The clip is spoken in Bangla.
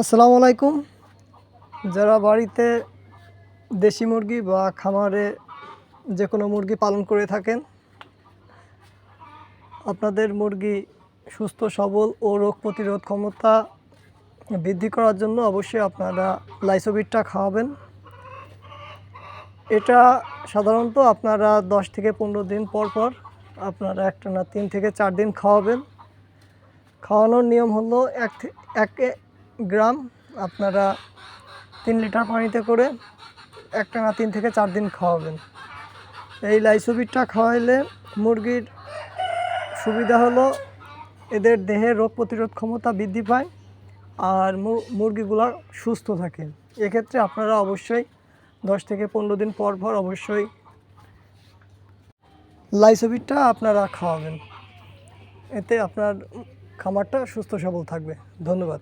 আসসালামু আলাইকুম। যারা বাড়িতে দেশি মুরগি বা খামারে যে কোনো মুরগি পালন করে থাকেন, আপনাদের মুরগি সুস্থ, সবল ও রোগ প্রতিরোধ ক্ষমতা বৃদ্ধি করার জন্য অবশ্যই আপনারা লাইসোবিটটা খাওয়াবেন। এটা সাধারণত আপনারা দশ থেকে পনেরো দিন পর পর আপনারা একটা না তিন থেকে চার দিন খাওয়াবেন। খাওয়ানোর নিয়ম হলো এক এক গ্রাম, আপনারা তিন লিটার পানিতে করে একটা না তিন থেকে চার দিন খাওয়াবেন। এই লাইসোবিটটা খাওয়াইলে মুরগির সুবিধা হলো এদের দেহে রোগ প্রতিরোধ ক্ষমতা বৃদ্ধি পায় আর মুরগিগুলো সুস্থ থাকে। এক্ষেত্রে আপনারা অবশ্যই দশ থেকে পনেরো দিন পর পর অবশ্যই লাইসোবিটটা আপনারা খাওয়াবেন। এতে আপনার খামারটা সুস্থ সবল থাকবে। ধন্যবাদ।